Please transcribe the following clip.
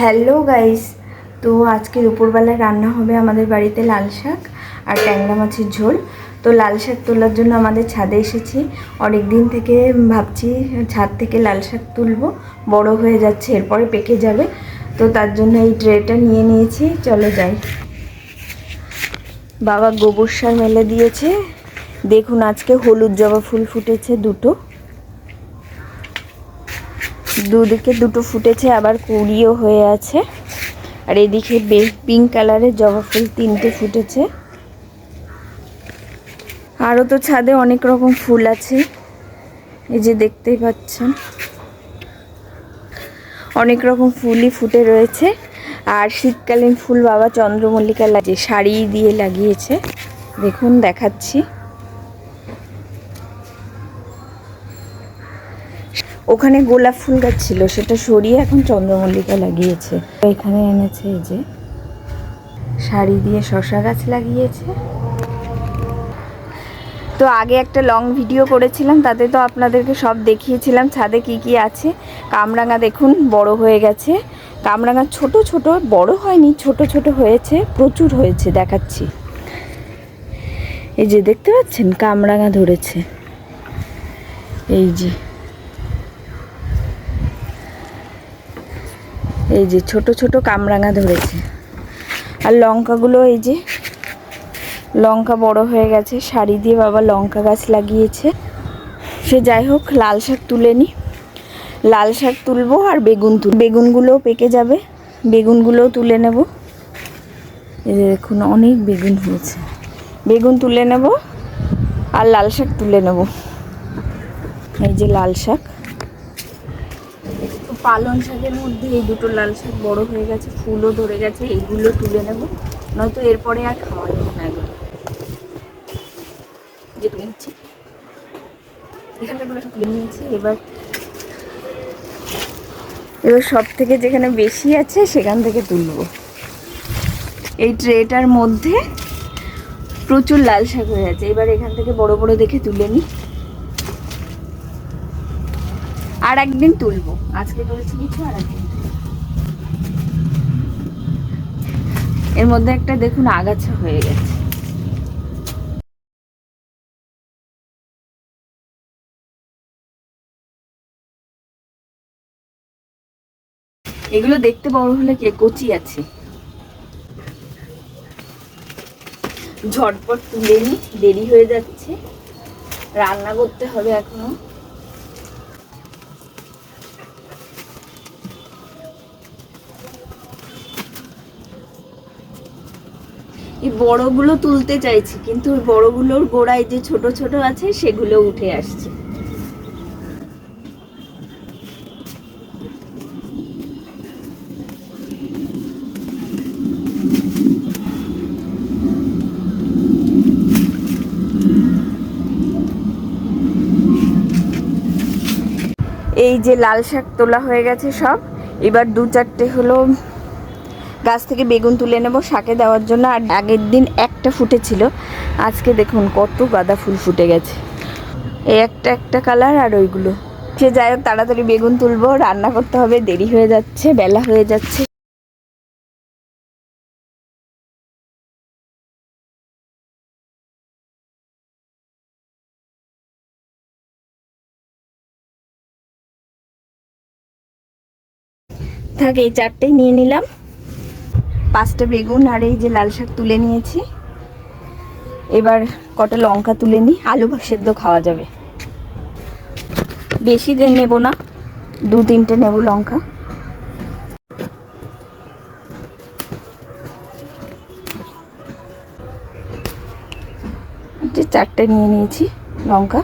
Hello guys তো আজকে দুপুরবেলায় রান্না হবে আমাদের বাড়িতে লাল শাক আর ট্যাংরা মাছের ঝোল। তো লাল শাক তোলার জন্য আমাদের ছাদে এসেছি। অনেক দিন থেকে ভাবছি ছাদ থেকে লাল শাক তুলবো। বড় হয়ে যাচ্ছে, এরপরে পেকে যাবে। তো তার জন্য এই ট্রেটা নিয়ে নিয়েছি। চলো যাই। বাবা গোবর সার মেলে দিয়েছে। দেখুন, আজকে হলুদ জবা ফুল ফুটেছে দুটো। দুদিকে দুটো ফুটেছে, আবার কুড়িও হয়ে আছে। আর এদিকে পিঙ্ক কালারের জবা ফুল তিনটে ফুটেছে। আরও তো ছাদে অনেক রকম ফুল আছে। এই যে দেখতেই পাচ্ছেন। অনেক রকম ফুলই ফুটে রয়েছে। আর শীতকালীন ফুল বাবা চন্দ্রমল্লিকা লাগে শাড়ি দিয়ে লাগিয়েছে। দেখুন, দেখাচ্ছি। ওখানে গোলাপ ফুল গাছ ছিল, সেটা সরিয়ে এখন চন্দ্রমল্লিকা লাগিয়েছে। এখানে এনেছে এই যে শাড়ি দিয়ে শশা গাছ লাগিয়েছে। তো আগে একটা লং ভিডিও করেছিলাম, তাতে তো আপনাদেরকে সব দেখিয়েছিলাম, ছাদে কি কি আছে। কামরাঙা দেখুন, বড় হয়ে গেছে। কামরাঙা ছোট ছোট, বড় হয়নি, ছোট ছোট হয়েছে, প্রচুর হয়েছে, দেখাচ্ছি। এই যে দেখতে পাচ্ছেন, কামরাঙা ধরেছে। এই যে এই যে ছোট ছোট কামরাঙা ধরেছে। আর লঙ্কাগুলো এই যে লঙ্কা বড় হয়ে গেছে শাড়ি দিয়ে বাবা লঙ্কা গাছ লাগিয়েছে। সে যাই হোক, লাল শাক তুলে নি। লাল শাক তুলবো আর বেগুন তুল বেগুনগুলোও পেকে যাবে। বেগুনগুলোও তুলে নেব। এই যে দেখুন, অনেক বেগুন হয়েছে। বেগুন তুলে নেব আর লাল শাক তুলে নেব। এই যে লাল শাক। পালং শাকের মধ্যে এই দুটো লাল শাক বড় হয়ে গেছে, ফুলও ধরে গেছে এইগুলো তুলে নেব। নয়তো এরপরে আর খাওয়া যাবে না এগুলো নিচ্ছি। নিয়েছি, এবার এবার সব থেকে যেখানে বেশি আছে সেখান থেকে তুলবো। এই ট্রেটার মধ্যে প্রচুর লাল শাক হয়ে আছে। এবার এখান থেকে বড় বড় দেখে তুলে নিই। আর একদিন তুলবো। আজকে তুলেছি কিছু আর একদিন এর মধ্যে একটা দেখুন আগাছা হয়ে গেছে। এগুলো দেখতে বড় হলে কে কচি আছে? ঝটপট তুলে নি, দেরি হয়ে যাচ্ছে। রান্না করতে হবে এখনও। এই বড়গুলো তুলতে চাইছি, কিন্তু বড়গুলোর গোড়ায় যে ছোট ছোট আছে সেগুলো উঠে আসছে। এই যে লাল শাক তোলা হয়ে গেছে সব, এবার দু চারটে হলো গাছ থেকে বেগুন তুলে নেব, শাকে দেওয়ার জন্য। আর আগের দিন একটা ফুটেছিল, আজকে দেখুন কত গাঁদা ফুল ফুটে গেছে। এই একটা একটা কালার আর ওইগুলো। সে যাই হোক, তাড়াতাড়ি বেগুন তুলবো, রান্না করতে হবে, দেরি হয়ে যাচ্ছে, বেলা হয়ে যাচ্ছে। থাকে, এই চারটেই নিয়ে নিলাম। পাঁচটা বেগুন আর এই যে লাল শাক তুলে নিয়েছি। এবার কটা লঙ্কা তুলে নিই, আলু সেদ্ধ খাওয়া যাবে। বেশি দিন নেব না, দু তিনটে নেব লঙ্কা। চারটে নিয়ে নিয়েছি লঙ্কা।